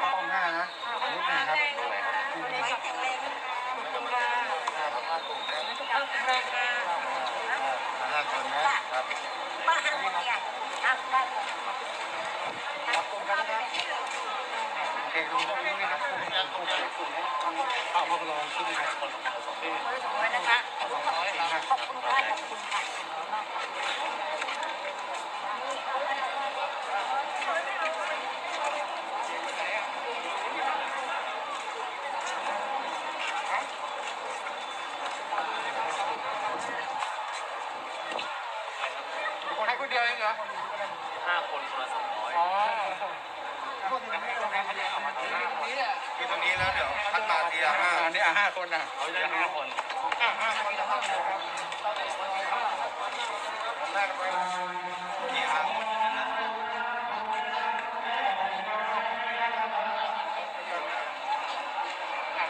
ข้อห้านะนิดหนึงงครับขอบคุณค่ะขอบคุณค่ะ ยนะห้าคนคนละสองร้อยอ๋อนี่ตรงนี้แล้วเดี๋ยวพัดมาทีละห้าอันนี้อะห้าคนนะเขาจะห้ห้าคนห้าคนครับแไห้าคน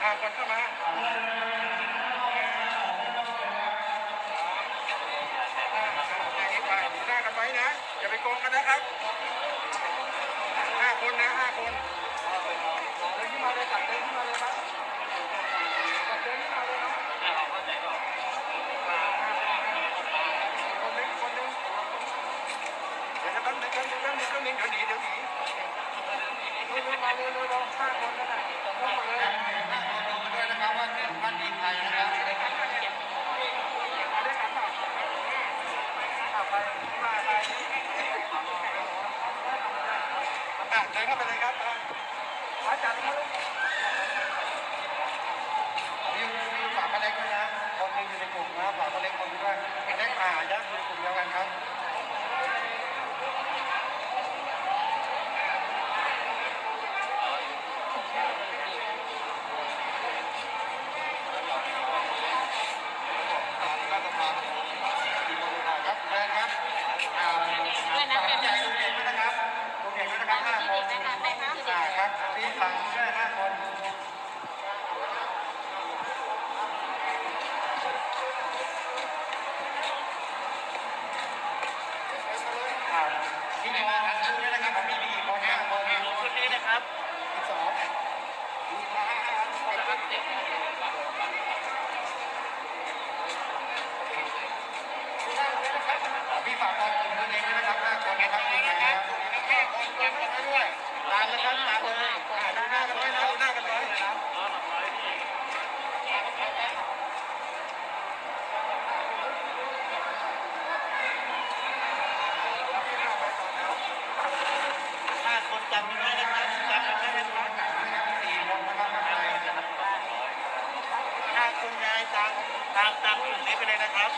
ห้าคนเข้ามา เดินเข้าไปเลยครับอาจารย์วิวฝากอะไรก็นะ คนหนึ่งอยู่ในกลุ่มนะฝาก ด้านหน้ามองที่ทางครับที่ฝั่งด้วยฮ จำาม่ได้นะครับจำไม่ได้นะครับถ้าคุณยายตามตามตามกลุ่มนี้ไปเลยนะครับ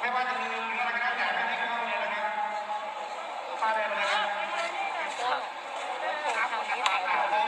ไม่ว่าจะมี